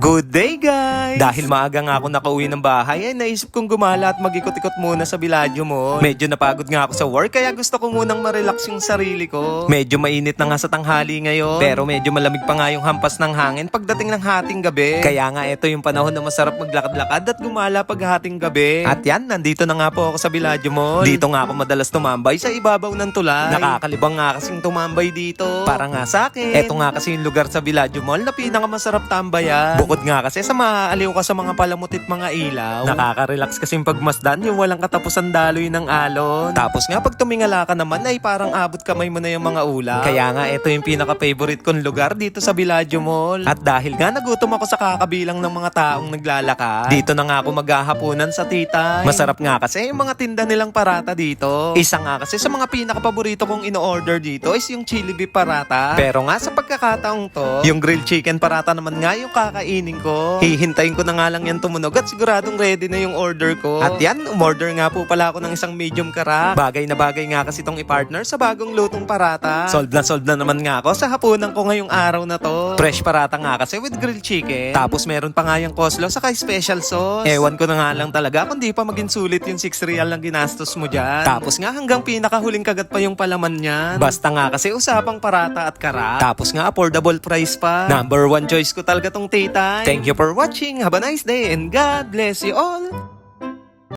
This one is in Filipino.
Good day guys! Dahil maaga nga ako nakauwi ng bahay ay naisip kong gumala at mag-ikot-ikot muna sa Villaggio Mall. Medyo napagod nga ako sa work kaya gusto ko munang ma-relax yung sarili ko. Medyo mainit na nga sa tanghali ngayon. Pero medyo malamig pa nga yung hampas ng hangin pagdating ng hating gabi. Kaya nga ito yung panahon na masarap maglakad-lakad at gumala pag hating gabi. At yan, nandito na nga po ako sa Villaggio Mall. Dito nga ako madalas tumambay sa ibabaw ng tulay. Nakakalibang nga kasing tumambay dito. Para nga sa akin. Ito nga kasi yung lugar sa Villaggio Mall na pinakamasarap tambayan. Bukod nga kasi sa maaaliw ka sa mga palamutit mga ilaw. Nakaka-relax kasi yung pagmasdan yung walang katapusan daloy ng alon. Tapos nga pag tumingala ka naman ay parang abot kamay mo na yung mga ulap. Kaya nga ito yung pinaka-favorite kong lugar dito sa Villaggio Mall. At dahil nga nagutom ako sa kakabilang ng mga taong naglalakad, dito na nga ako maghahaponan sa titay. Masarap nga kasi yung mga tinda nilang parata dito. Isa nga kasi sa mga pinaka-paborito kong ino-order dito is yung chili beef parata. Pero nga sa pagkakataong to, yung grilled chicken parata naman nga yung kakainin ko. Hihintayin ko na nga lang yan tumunog at siguradong ready na yung order ko. At yan, umorder nga po pala ako ng isang medium kara. Bagay na bagay nga kasi tong i-partner sa bagong lutong parata. Solve na solve na naman nga ako sa hapunan ko ngayong araw na to. Fresh parata nga kasi with grilled chicken. Tapos meron pa nga yung coleslaw saka special sauce. Ewan ko na nga lang talaga kung di pa maging sulit yung 6 real lang ginastos mo dyan. Tapos nga hanggang pinakahuling kagat pa yung palaman niyan. Basta nga kasi usapang parata at kara. Tapos nga affordable price pa. Number one choice ko talaga tong tita. Thank you for watching. Have a nice day and God bless you all.